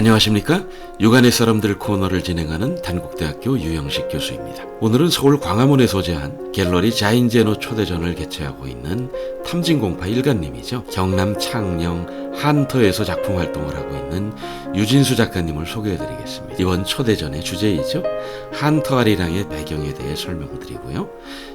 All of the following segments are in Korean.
안녕하십니까? 육안의 사람들 코너를 진행하는 단국대학교 유영식 교수입니다. 오늘은 서울 광화문에 소재한 갤러리 자인제노 초대전을 개최하고 있는 탐진공파 일간님이죠. 경남 창녕 한터에서 작품 활동을 하고 있는 유진수 작가님을 소개해드리겠습니다. 이번 초대전의 주제이죠. 한터 아리랑의 배경에 대해 설명드리고요.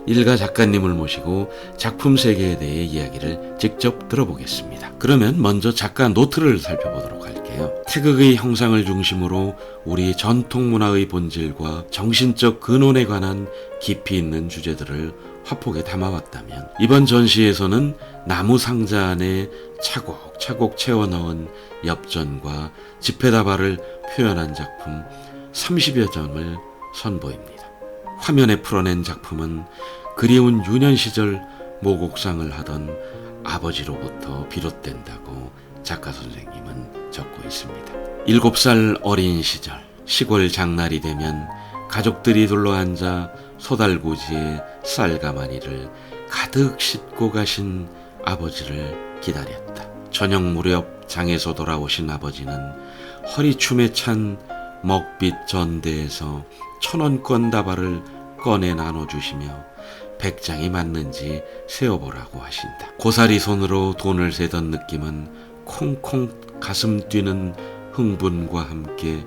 일가 작가님을 모시고 작품 세계에 대해 이야기를 직접 들어보겠습니다. 그러면 먼저 작가 노트를 살펴보도록 할게요. 태극의 형상을 중심으로 우리 전통 문화의 본질과 정신적 근원에 관한 깊이 있는 주제들을 화폭에 담아왔다면 이번 전시에서는 나무 상자 안에 차곡차곡 채워 넣은 엽전과 지폐다발을 표현한 작품 30여 점을 선보입니다. 화면에 풀어낸 작품은 그리운 유년 시절 모곡상을 하던 아버지로부터 비롯된다고 작가 선생님은 적고 있습니다. 일곱 살 어린 시절 시골 장날이 되면 가족들이 둘러앉아 소달구지에 쌀가마니를 가득 싣고 가신 아버지를 기다렸다. 저녁 무렵 장에서 돌아오신 아버지는 허리춤에 찬 먹빛 전대에서 천원권 다발을 꺼내 나눠주시며 백장이 맞는지 세어보라고 하신다. 고사리 손으로 돈을 세던 느낌은 콩콩 가슴 뛰는 흥분과 함께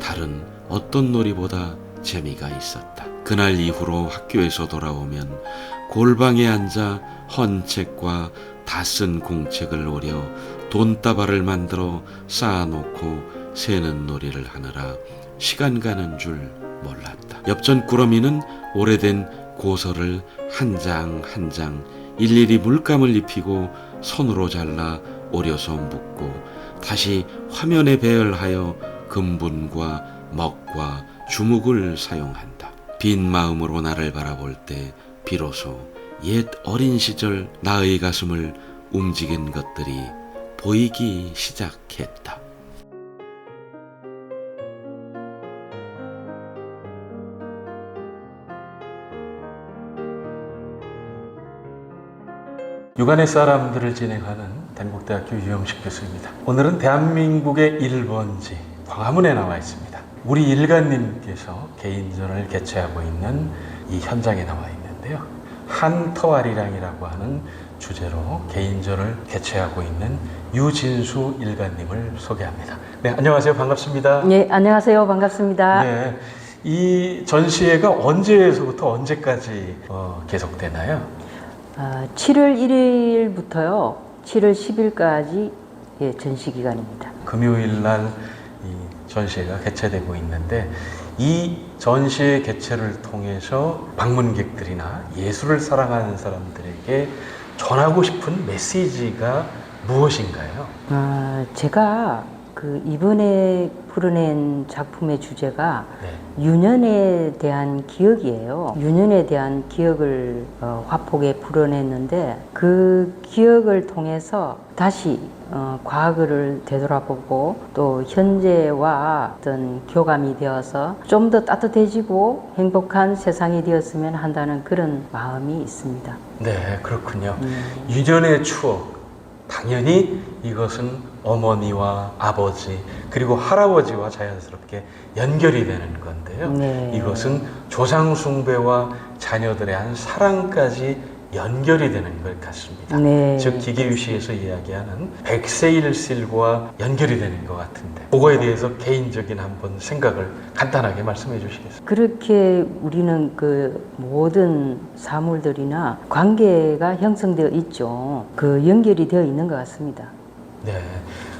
다른 어떤 놀이보다 재미가 있었다. 그날 이후로 학교에서 돌아오면 골방에 앉아 헌 책과 다 쓴 공책을 오려 돈다발을 만들어 쌓아놓고 세는 놀이를 하느라 시간 가는 줄 몰랐다. 엽전 꾸러미는 오래된 고서를 한 장 한장 일일이 물감을 입히고 손으로 잘라 오려서 묶고 다시 화면에 배열하여 금분과 먹과 주묵을 사용한다. 빈 마음으로 나를 바라볼 때 비로소 옛 어린 시절 나의 가슴을 움직인 것들이 보이기 시작했다. 육안의 사람들을 진행하는 단국대학교 유영식 교수입니다. 오늘은 대한민국의 1번지 광화문에 나와 있습니다. 우리 일가님께서 개인전을 개최하고 있는 이 현장에 나와 있는데요. 한터아리랑이라고 하는 주제로 개인전을 개최하고 있는 유진수 일가님을 소개합니다. 네, 안녕하세요. 반갑습니다. 네, 안녕하세요. 반갑습니다. 네, 이 전시회가 언제에서부터 언제까지 어, 계속되나요? 아, 7월 1일부터요, 7월 10일까지 예, 전시 기간입니다. 금요일 날이 전시회가 개최되고 있는데 이 전시회 개최를 통해서 방문객들이나 예술을 사랑하는 사람들에게 전하고 싶은 메시지가 무엇인가요? 아, 제가 그 이번에 풀어낸 작품의 주제가 네. 유년에 대한 기억이에요. 유년에 대한 기억을 어, 화폭에 풀어냈는데 그 기억을 통해서 다시 어, 과거를 되돌아보고 또 현재와 어떤 교감이 되어서 좀 더 따뜻해지고 행복한 세상이 되었으면 한다는 그런 마음이 있습니다. 네, 그렇군요. 음. 유년의 추억. 당연히 이것은 어머니와 아버지 그리고 할아버지와 자연스럽게 연결이 되는 건데요. 네. 이것은 조상 숭배와 자녀들의 한 사랑까지 연결이 되는 것 같습니다. 네. 즉 기계유시에서 이야기하는 백세일실과 연결이 되는 것 같은데 그거에 대해서 개인적인 한번 생각을 간단하게 말씀해 주시겠습니까? 그렇게 우리는 그 모든 사물들이나 관계가 형성되어 있죠. 그 연결이 되어 있는 것 같습니다. 네,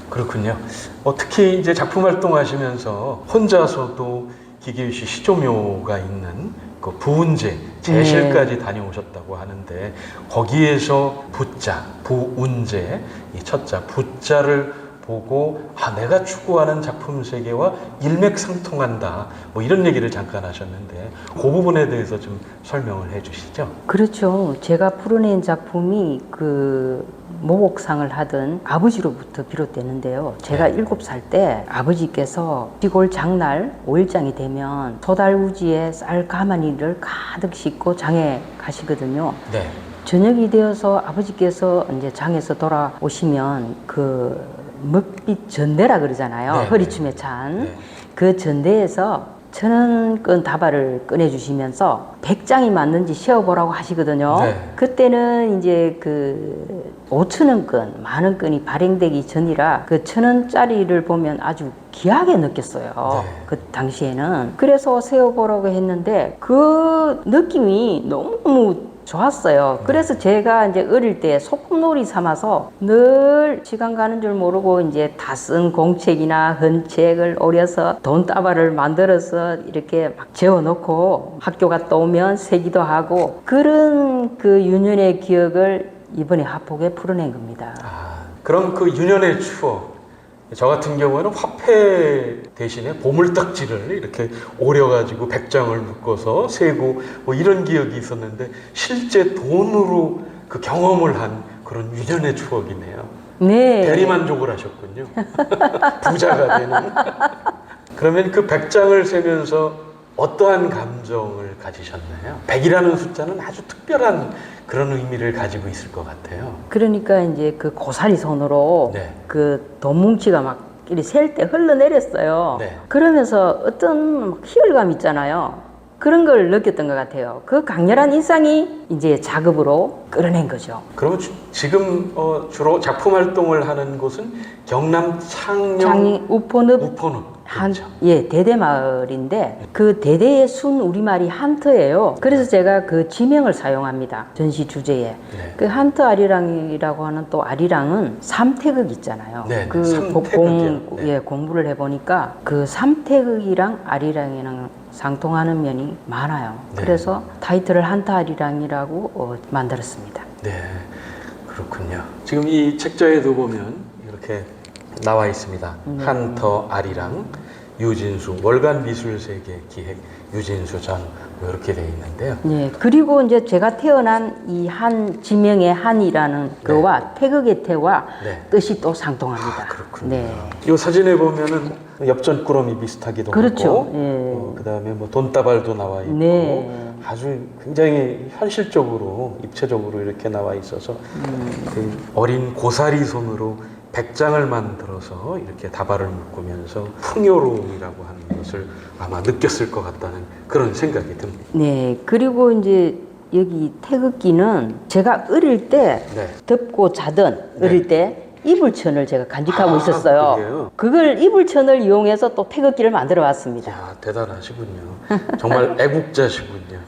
그렇군요. 어, 특히 이제 작품 활동하시면서 혼자서도 기계유시 시조묘가 있는 그 부운제 제실까지 다녀오셨다고 하는데 거기에서 부자, 부운제 이 첫자 부자를 보고 아 내가 추구하는 작품 세계와 일맥상통한다 뭐 이런 얘기를 잠깐 하셨는데 그 부분에 대해서 좀 설명을 해주시죠. 그렇죠. 제가 풀어낸 작품이 그 모곡상을 하던 아버지로부터 비롯되는데요. 제가 네. 일곱 살때 아버지께서 시골 장날 5일장이 되면 소달우지에 쌀 가마니를 가득 싣고 장에 가시거든요. 네, 저녁이 되어서 아버지께서 이제 장에서 돌아오시면 그 먹빛 전대라 그러잖아요. 네, 허리춤에 찬. 네. 그 전대에서 천원권 다발을 꺼내주시면서 100장이 맞는지 세어보라고 하시거든요. 네. 그때는 이제 그 5천원권, 만원권이 발행되기 전이라 그 천원짜리를 보면 아주 귀하게 느꼈어요. 네. 그 당시에는. 그래서 세어보라고 했는데 그 느낌이 너무 좋았어요. 그래서 제가 이제 어릴 때 소꿉놀이 삼아서 늘 시간 가는 줄 모르고 이제 다 쓴 공책이나 헌책을 오려서 돈다발을 만들어서 이렇게 막 재워놓고 학교 갔다 오면 세기도 하고 그런 그 유년의 기억을 이번에 합폭에 풀어낸 겁니다. 아, 그럼 그 유년의 추억. 저 같은 경우에는 화폐 대신에 보물딱지를 이렇게 오려가지고 백장을 묶어서 세고 뭐 이런 기억이 있었는데 실제 돈으로 그 경험을 한 그런 유년의 추억이네요. 네. 대리만족을 하셨군요. 부자가 되는. 그러면 그 백장을 세면서 어떠한 감정을 가지셨나요? 백이라는 숫자는 아주 특별한 그런 의미를 가지고 있을 것 같아요. 그러니까 이제 그 고사리 손으로 네. 그 돈뭉치가 막 이리 셀 때 흘러내렸어요. 네. 그러면서 어떤 막 희열감 있잖아요. 그런 걸 느꼈던 것 같아요. 그 강렬한 인상이 이제 작업으로 끌어낸 거죠. 그러면 주- 지금 어, 주로 작품 활동을 하는 곳은 경남 창녕 장이 우포늪 우포늪 한, 그렇죠. 예, 대대 마을인데 그 대대의 순 우리말이 한터예요. 그래서 제가 그 지명을 사용합니다. 전시 주제에. 네. 그 한터 아리랑이라고 하는 또 아리랑은 삼태극 있잖아요. 네, 네, 그 삼태극이요. 공, 네. 예, 공부를 해보니까 그 삼태극이랑 아리랑이랑 상통하는 면이 많아요. 네. 그래서 타이틀을 한터 아리랑이라고 어, 만들었습니다. 네, 그렇군요. 지금 이 책자에도 보면 이렇게 나와 있습니다. 네. 한터 아리랑 유진수 월간 미술 세계 기획 유진수 전 뭐 이렇게 돼 있는데요. 예, 그리고 이제 제가 태어난 이 한 지명의 한이라는 그와 태극의 태와 네. 뜻이 또 상통합니다. 아, 그렇군요. 네. 이 사진에 보면은 엽전 꾸러미 비슷하기도 그렇죠. 하고, 예. 어, 그다음에 뭐 돈다발도 나와 있고, 네. 아주 굉장히 현실적으로 입체적으로 이렇게 나와 있어서 음. 그 어린 고사리 손으로 백장을 만들어서 이렇게 다발을 묶으면서 풍요로움이라고 하는 것을 아마 느꼈을 것 같다는 그런 생각이 듭니다. 네, 그리고 이제 여기 태극기는 제가 어릴 때 네. 덮고 자던 네. 어릴 때 이불천을 제가 간직하고 아, 있었어요. 그래요? 그걸 이불천을 이용해서 또 태극기를 만들어 왔습니다. 야 대단하시군요. 정말 애국자시군요.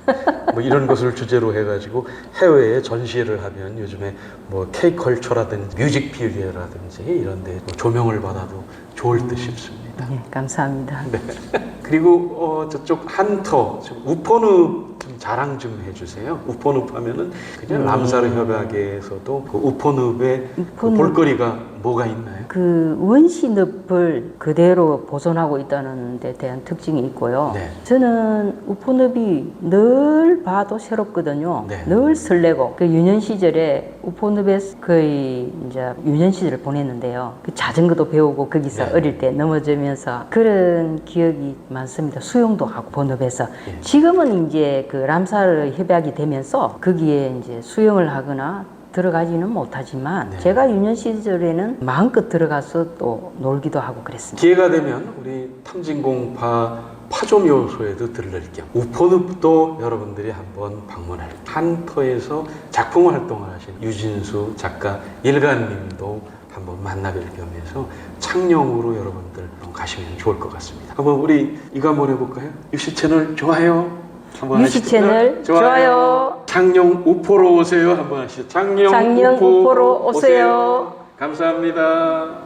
뭐 이런 것을 주제로 해가지고 해외에 전시를 하면 요즘에 뭐 K컬처라든지 뮤직비디오라든지 이런데 뭐 조명을 받아도 좋을 듯 싶습니다. 네, 감사합니다. 그리고 어, 저쪽 한터 우포늪 좀 자랑 좀 해주세요. 우포늪 하면은 그냥 람사르 협약에서도 그 우포늪에 그. 볼거리가 뭐가 있나요? 그 원시늪을 그대로 보존하고 있다는 데 대한 특징이 있고요. 네. 저는 우포늪이 늘 봐도 새롭거든요. 네. 늘 설레고 그 유년 시절에 우포늪에 거의 이제 유년 시절을 보냈는데요. 그 자전거도 배우고 거기서 네. 어릴 때 넘어지면서 그런 기억이 많습니다. 수영도 하고 본업에서 네. 지금은 이제 그 람사르 협약이 되면서 거기에 이제 수영을 하거나 들어가지는 못하지만 네. 제가 유년 시절에는 마음껏 들어가서 또 놀기도 하고 그랬습니다. 기회가 되면 우리 탐진공파 파조묘소에도 들를 겸 우포늪도 여러분들이 한번 방문할 한터에서 작품 활동을 하신 유진수 작가 일간님도 한번 만나뵐 겸해서 창녕으로 여러분들 가시면 좋을 것 같습니다. 한번 우리 이거 한번 해볼까요? 유시 채널 좋아요. 한번 유시 하시죠. 채널 좋아요. 창녕 우포로 오세요. 한번 하시죠. 창녕, 창녕 우포 우포로 오세요. 감사합니다.